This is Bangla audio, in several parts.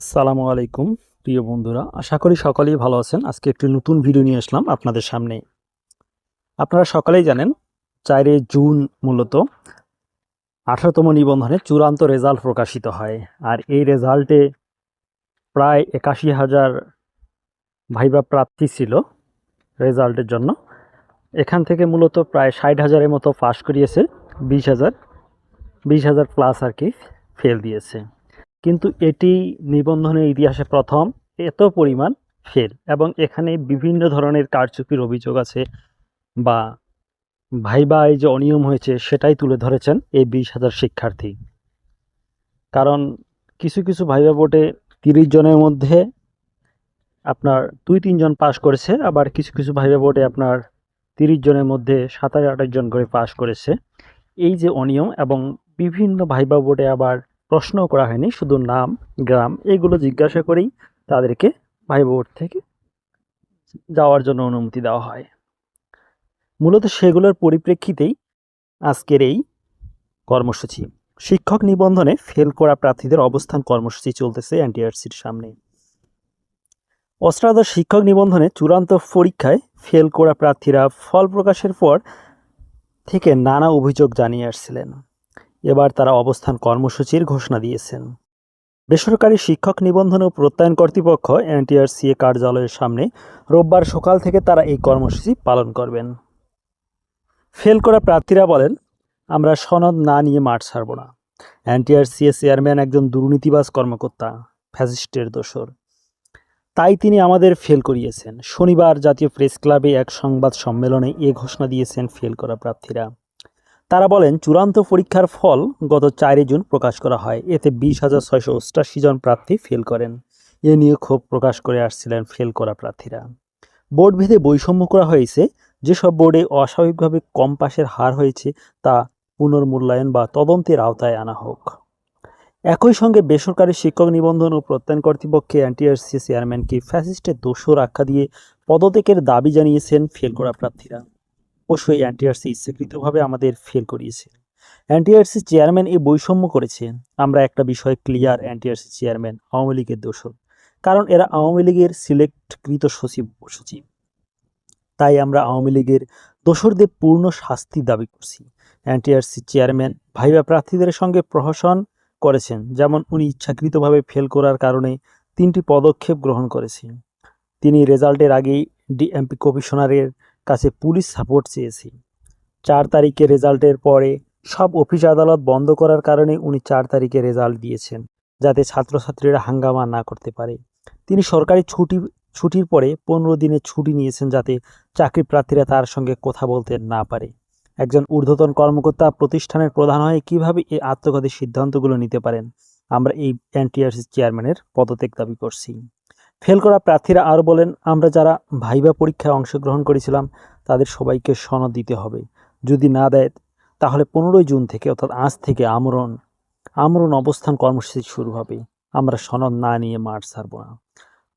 সালামু আলাইকুম, প্রিয় বন্ধুরা। আশা করি সকলেই ভালো আছেন। আজকে একটি নতুন ভিডিও নিয়ে আসলাম আপনাদের সামনে। আপনারা সকলেই জানেন, চারে জুন মূলত আঠারোতম নিবন্ধনে চূড়ান্ত রেজাল্ট প্রকাশিত হয়। আর এই রেজাল্টে প্রায় একাশি হাজার ভাইবা প্রাপ্তি ছিল রেজাল্টের জন্য। এখান থেকে মূলত প্রায় ষাট হাজারের মতো পাস করিয়েছে, বিশ হাজার বিশ হাজার প্লাস আর কি ফেল দিয়েছে। কিন্তু এটি নিবন্ধনের ইতিহাসে প্রথম, এত পরিমাণ ফেল এবং এখানে বিভিন্ন ধরনের কারচুপির অভিযোগ আছে বা ভাইবাই যে অনিয়ম হয়েছে সেটাই তুলে ধরেছেন এই বিশ হাজার শিক্ষার্থী। কারণ কিছু কিছু ভাইবা বোর্ডে তিরিশ জনের মধ্যে আপনার দুই তিনজন পাশ করেছে, আবার কিছু কিছু ভাইবা বোর্ডে আপনার তিরিশ জনের মধ্যে সাতাশ আঠাশ জন করে পাশ করেছে। এই যে অনিয়ম এবং বিভিন্ন ভাইবা বোর্ডে আবার প্রশ্ন করা হয়নি, শুধু নাম, গ্রাম এগুলো জিজ্ঞাসা করেই তাদেরকে ভাই বোর্ড থেকে যাওয়ার জন্য অনুমতি দেওয়া হয়। মূলত সেগুলোর পরিপ্রেক্ষিতেই আজকের এই কর্মসূচি। শিক্ষক নিবন্ধনে ফেল করা প্রার্থীদের অবস্থান কর্মসূচি চলতেছে এনটিআরসির সামনে। অষ্টাদশ শিক্ষক নিবন্ধনে চূড়ান্ত পরীক্ষায় ফেল করা প্রার্থীরা ফল প্রকাশের পর থেকে নানা অভিযোগ জানিয়ে আসছিলেন। এবার তারা অবস্থান কর্মসূচির ঘোষণা দিয়েছেন। বেসরকারি শিক্ষক নিবন্ধন ও প্রত্যয়ন কর্তৃপক্ষ এনটিআরসিএ কার্যালয়ের সামনে রোববার সকাল থেকে তারা এই কর্মসূচি পালন করবেন। ফেল করা প্রার্থীরা বলেন, আমরা সনদ না নিয়ে মাঠ ছাড়ব না। এনটিআরসিএ চেয়ারম্যান একজন দুর্নীতিবাজ কর্মকর্তা, ফ্যাসিস্টের দোসর তাই তিনি আমাদের ফেল করিয়েছেন। শনিবার জাতীয় প্রেস ক্লাবে এক সংবাদ সম্মেলনে এ ঘোষণা দিয়েছেন ফেল করা প্রার্থীরা। তারা বলেন, চূড়ান্ত পরীক্ষার ফল গত চারই জুন প্রকাশ করা হয়। এতে বিশ হাজার ছয়শো অষ্টাশি জন প্রার্থী ফেল করেন। এ নিয়ে ক্ষোভ প্রকাশ করে আসছিলেন ফেল করা প্রার্থীরা। বোর্ড ভেদে বৈষম্য করা হয়েছে। যেসব বোর্ডে অস্বাভাবিকভাবে কম পাশের হার হয়েছে, তা পুনর্মূল্যায়ন বা তদন্তের আওতায় আনা হোক। একই সঙ্গে বেসরকারি শিক্ষক নিবন্ধন ও প্রত্যয়ন কর্তৃপক্ষে এনটিআরসি চেয়ারম্যানকে ফ্যাসিস্টের দোষর আখ্যা দিয়ে পদত্যাগের দাবি জানিয়েছেন ফেল করা প্রার্থীরা। অবশ্যই এনটিআরসি ইচ্ছাকৃতভাবে আমাদের ফেল করিয়েছে। এনটিআরসি চেয়ারম্যান এই বৈষম্য করেছে। আমরা একটা বিষয় ক্লিয়ার এনটিআরসি চেয়ারম্যান আওয়ামী লীগের দোষর। কারণ এরা আওয়ামী লীগের সিলেক্টকৃত সচিব সচিব। তাই আমরা আওয়ামী লীগের দোসরদের পূর্ণ শাস্তি দাবি করছি। এনটিআরসি চেয়ারম্যান ভাইবা প্রার্থীদের সঙ্গে প্রহসন করেছেন, যেমন উনি ইচ্ছাকৃতভাবে ফেল করার কারণে তিনটি পদক্ষেপ গ্রহণ করেছেন। তিনি রেজাল্টের আগেই ডিএমপি কমিশনারের কাছে পুলিশ সাপোর্ট চেয়েছি। চার তারিখে রেজাল্টের পরে সব অফিস আদালত বন্ধ করার কারণে উনি চার তারিখে রেজাল্ট দিয়েছেন, যাতে ছাত্রছাত্রীরা হাঙ্গামা না করতে পারে। তিনি সরকারি ছুটি, ছুটির পরে পনেরো দিনের ছুটি নিয়েছেন যাতে চাকরি প্রার্থীরা তার সঙ্গে কথা বলতে না পারে। একজন ঊর্ধ্বতন কর্মকর্তা প্রতিষ্ঠানের প্রধান হয়ে কীভাবে এই আত্মঘাতী সিদ্ধান্তগুলো নিতে পারেন? আমরা এই এনটিআরসি চেয়ারম্যানের পদত্যাগ দাবি করছি। ফেল করা প্রার্থীরা আরও বলেন, আমরা যারা ভাইবা পরীক্ষায় অংশগ্রহণ করেছিলাম, তাদের সবাইকে সনদ দিতে হবে। যদি না দেয়, তাহলে পনেরোই জুন থেকে, অর্থাৎ আজ থেকে আমরণ আমরণ অবস্থান কর্মসূচি শুরু হবে। আমরা সনদ না নিয়ে মাঠ ছাড়ব না।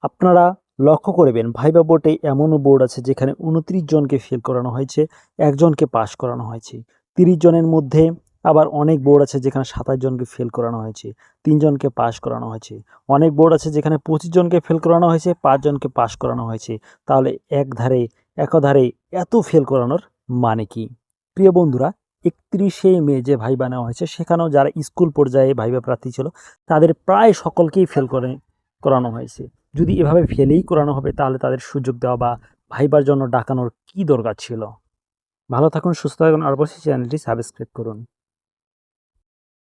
আপনারা লক্ষ্য করবেন, ভাইবা বোর্ডে এমনও বোর্ড আছে যেখানে উনত্রিশ জনকে ফেল করানো হয়েছে, একজনকে পাশ করানো হয়েছে। তিরিশ জনের মধ্যে আবার অনেক বোর্ড আছে যেখানে সাতাশ জনকে ফেল করানো হয়েছে তিনজনকে পাশ করানো হয়েছে। অনেক বোর্ড আছে যেখানে পঁচিশ জনকে ফেল করানো হয়েছে পাঁচজনকে পাশ করানো হয়েছে। তাহলে এক ধারে একধারে এত ফেল করানোর মানে কি? প্রিয় বন্ধুরা, একত্রিশে মে যে ভাইবা নেওয়া হয়েছে, সেখানেও যারা স্কুল পর্যায়ে ভাইবা প্রার্থী ছিল, তাদের প্রায় সকলকেই ফেল করে, করানো হয়েছে। যদি এভাবে ফেলেই করানো হবে, তাহলে তাদের সুযোগ দেওয়া বা ভাইবার জন্য ডাকানোর কি দরকার ছিল? ভালো থাকুন, সুস্থ থাকুন, আর অবশ্যই চ্যানেলটি সাবস্ক্রাইব করুন।